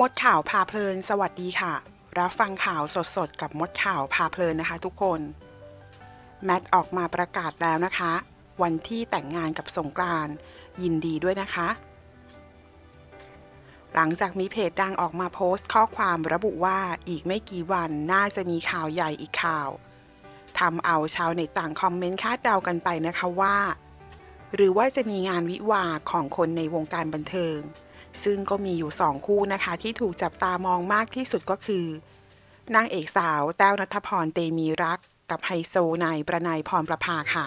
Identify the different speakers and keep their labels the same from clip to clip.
Speaker 1: มดข่าวพาเพลิน สวัสดีค่ะ รับฟังข่าวสดๆ กับมดข่าวพาเพลินนะคะ ทุกคน แมทออกมาประกาศแล้วนะคะ วันที่แต่งงานกับสงกรานยินดีด้วยนะคะ หลังจากมีเพจดังออกมาโพสต์ข้อความระบุว่าอีกไม่กี่วันน่าจะมีข่าวใหญ่อีกข่าวทำเอาชาวเน็ตต่างคอมเมนต์คาดเดากันไปนะคะว่า หรือว่าจะมีงานวิวาของคนในวงการบันเทิง ซึ่งก็มีอยู่สองคู่นะคะ ที่ถูกจับตามองมากที่สุดก็คือนางเอกสาวแต้วนัทพรเตมีรัก กับไฮโซนายประนายพรประภาค่ะ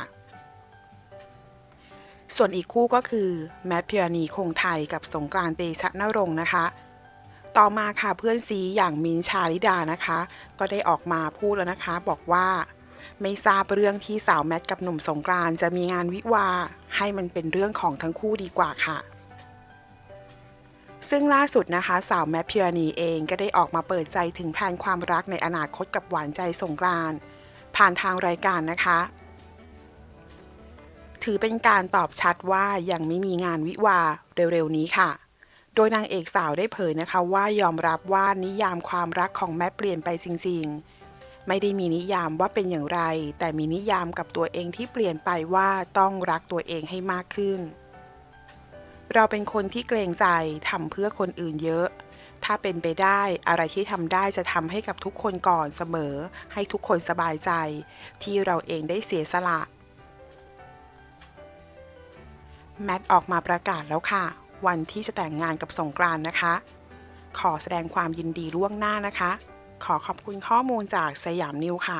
Speaker 1: ส่วนอีกคู่ก็คือ แมทพิรณีคงไทยกับสงกรานต์เตชะนรงค์นะคะ ต่อมาค่ะเพื่อนซีอย่างมินชาลิดานะคะ ก็ได้ออกมาพูดแล้วนะคะ บอกว่าไม่ทราบเรื่องที่สาวแมทกับหนุ่มสงกรานต์จะมีงานวิวาให้มันเป็นเรื่องของทั้งคู่ดีกว่าค่ะ ซึ่งล่าสุดนะคะ สาวแมทพิรณีเองก็ได้ออกมาเปิดใจถึงแผนความรักในอนาคตกับหวานใจสงกรานผ่านทางรายการนะคะ ถือเป็นการตอบชัดว่ายังไม่มีงานวิวาเร็วๆนี้ค่ะ โดยนางเอกสาวได้เผยนะคะว่ายอมรับว่านิยามความรักของแมทเปลี่ยนไปจริง ๆไม่ได้มีนิยามว่าเป็นอย่างไร แต่มีนิยามกับตัวเองที่เปลี่ยนไปว่าต้องรักตัวเองให้มากขึ้น เราเป็นคนที่เกรงใจทำเพื่อคนอื่นเยอะ ถ้าเป็นไปได้อะไรที่ทำได้จะทำให้กับทุกคนก่อนเสมอ ให้ทุกคนสบายใจ ที่เราเองได้เสียสละ แมทออกมาประกาศแล้วค่ะ วันที่จะแต่งงานกับสงกรานนะคะ ขอแสดงความยินดีล่วงหน้านะคะ ขอขอบคุณข้อมูลจากสยามนิวค่ะ